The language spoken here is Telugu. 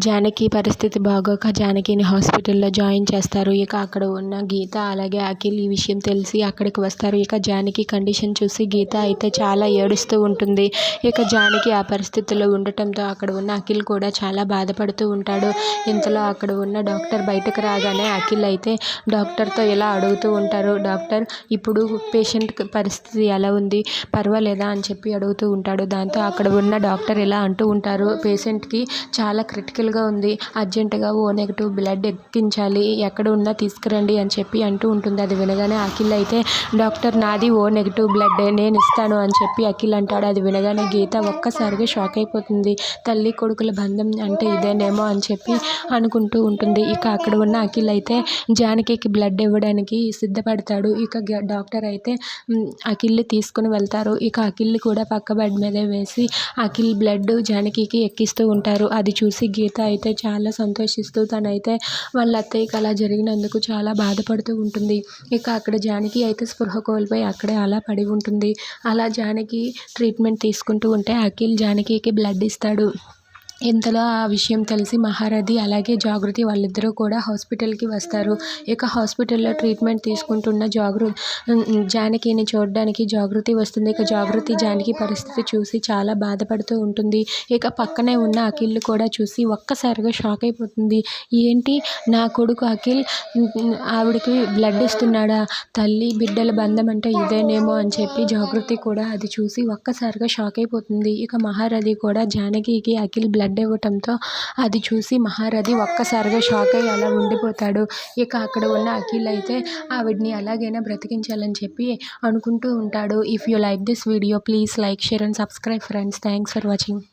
జానకి పరిస్థితి బాగోక జానకిని హాస్పిటల్లో జాయిన్ చేస్తారు. ఇక అక్కడ ఉన్న గీత అలాగే అఖిల్ ఈ విషయం తెలిసి అక్కడికి వస్తారు. ఇక జానకి కండిషన్ చూసి గీత అయితే చాలా ఏడుస్తూ ఉంటుంది. ఇక జానకి ఆ పరిస్థితిలో ఉండటంతో అక్కడ ఉన్న అఖిల్ కూడా చాలా బాధపడుతూ ఉంటాడు. ఇంతలో అక్కడ ఉన్న డాక్టర్ బయటకు రాగానే అఖిల్ అయితే డాక్టర్తో ఇలా అడుగుతూ ఉంటారు. డాక్టర్ ఇప్పుడు పేషెంట్ పరిస్థితి ఎలా ఉంది? పర్వాలేదా? అని చెప్పి అడుగుతూ ఉంటాడు. దాంతో అక్కడ ఉన్న డాక్టర్ ఇలా అంటూ ఉంటారు. పేషెంట్కి చాలా క్రిటికల్ క్రిటికల్గా ఉంది. అర్జెంటుగా ఓ నెగిటివ్ బ్లడ్ ఎక్కించాలి. ఎక్కడ ఉన్నా తీసుకురండి అని చెప్పి అంటూ ఉంటుంది. అది వినగానే అఖిల్ అయితే డాక్టర్ నాది ఓ నెగిటివ్ బ్లడ్ నేను ఇస్తాను అని చెప్పి అఖిల్ అంటాడు. అది వినగానే గీత ఒక్కసారిగా షాక్ అయిపోతుంది. తల్లి కొడుకుల బంధం అంటే ఇదేనేమో అని చెప్పి అనుకుంటూ ఉంటుంది. ఇక అక్కడ ఉన్న అఖిల్ అయితే జానకికి బ్లడ్ ఇవ్వడానికి సిద్ధపడతాడు ఇక డాక్టర్ అయితే మ్, అఖిల్ని తీసుకుని వెళ్తారు ఇక అఖిల్ కూడా పక్క బెడ్ మీద వేసి అఖిల్ బ్లడ్ జానకికి ఎక్కిస్తూ ఉంటారు. అది చూసి గీత అయితే చాలా సంతోషిస్తూ తనైతే వాళ్ళ అత్తయ్యకి అలా జరిగినందుకు చాలా బాధపడుతూ ఉంటుంది. ఇక అక్కడ జానకి అయితే స్పృహ కోల్పోయి అక్కడే అలా పడి ఉంటుంది. అలా జానకి ట్రీట్మెంట్ తీసుకుంటూ ఉంటే అఖిల్ జానకి బ్లడ్ ఇస్తాడు. ఇంతలో ఆ విషయం తెలిసి మహారథి అలాగే జాగృతి వాళ్ళిద్దరూ కూడా హాస్పిటల్కి వస్తారు. ఇక హాస్పిటల్లో ట్రీట్మెంట్ తీసుకుంటున్న జాగృ జానకిని చూడడానికి జాగృతి వస్తుంది. ఇక జాగృతి జానకి పరిస్థితి చూసి చాలా బాధపడుతూ ఉంటుంది. ఇక పక్కనే ఉన్న అఖిల్ కూడా చూసి ఒక్కసారిగా షాక్ అయిపోతుంది. ఏంటి? నా కొడుకు అఖిల్ ఆవిడకి బ్లడ్ ఇస్తున్నాడా? తల్లి బిడ్డల బంధం అంటే ఇదేనేమో అని చెప్పి జాగృతి కూడా అది చూసి ఒక్కసారిగా షాక్ అయిపోతుంది. ఇక మహారథి కూడా జానకికి అఖిల్ బ్లడ్ ఇవ్వటంతో అది చూసి మహారథి ఒక్కసారిగా షాక్ అయ్యి అలా ఉండిపోతాడు. ఇక అక్కడ ఉన్న అఖిల్ అయితే ఆవిడ్ని ఎలాగైనా బ్రతికించాలని చెప్పి అనుకుంటూ ఉంటాడు. If you like this video please like share and subscribe friends thanks for watching